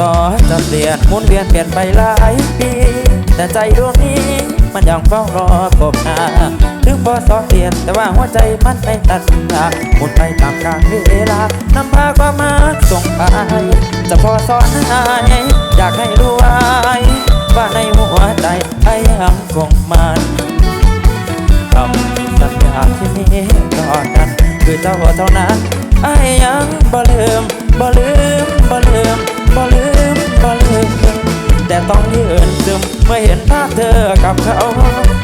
ต่อจะเปลี่ยนหมุนเวียนเปลี่ยนไปหลายปี แต่ใจดวงนี้มันยังเฝ้ารอกบหน้าถึงพอสอเปลี่ยนแต่ว่าหัวใจมันไม่ตัดทาหมุนไปตามกาลเวลานำพาความมาส่งไปจะพอสอนให้อยากให้รู้ไว้ว่าในหัวใจไอ้ยังคงมันคำสัญญาที่มีต่อกัน คือเจ้าเท่านั้นไอ้ยังบ่ลืมบ่ลืมาพเธอกับเขา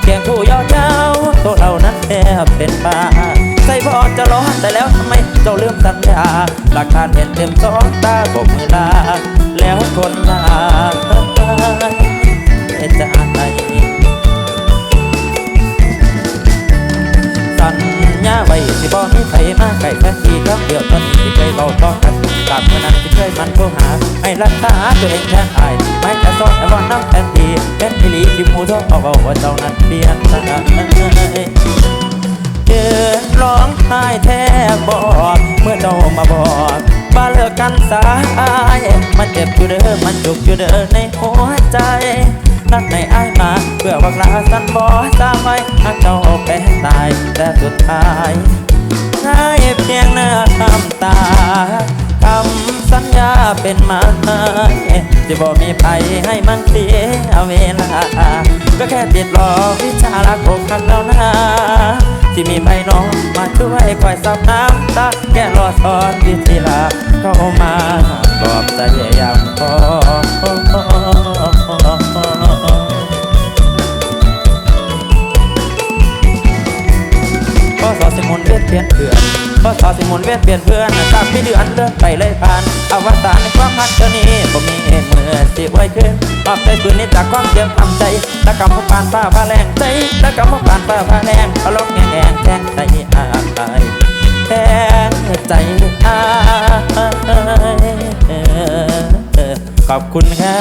เคียงคู่ยอดเจ้าตัวเรานั้นแทบเป็นบ้าใจพอจะร้อนแต่แล้วทำไมเจ้าลืมสัญญาหลักฐานเห็นเต็มสองตาบกมือลา ว้สิบอกมีใครมาไก่แค่ทีครั้งเดียวตอนนี้ที่เคยเบาต่อกันจากเมื่อนั้นที่เคยมันโทรหาให้รักษาตัวเองแทนอไม่แต่ซอนแต่ว่าน้ำแทนทีเป็นอิลีที่มูท้องเอาเอาว่าเจ้านั้นเปลี่ยนทางเดินร้องไห้แทบบอกเมื่อเจ้ามาบอกว่าเลิกกันสายมันเจ็บอยู่เด้อมันจุกอยู่เด้อในหัวใจนัดในอ้ายมาเพื่อวังลาสันบอสามไว้หากเจ้าแพ้ตายแต่สุดท้าย ได้เพียงหน้าคำตาคำสัญญาเป็นไมาจะบอกมีภัยให้มันเสียเวลา ก็แค่ติดรอวิชาลักอกหักแล้วนะที่มีไม่น้องมาช่วยคอยซับน้ำตาแค่รอสอนวิธีลาเข้ามาปลอบใจยังพอ พอสอสิหมุนเวียนเปลี่ยนเพื่อนตามพี่เดือนเลื่อนไปเลยผ่านอวสานในความรักเท่านี้บ่มีเมื่อสิไว้ขึ้นออกใจปืนนี้จากความเจ็บทำใจและกำพบปานฟ้าพาแรงใจและกำพบปานฟ้าพาแรงเอาลกแง่แง่แทงใจอาตายแทงใจอายขอบคุณครับ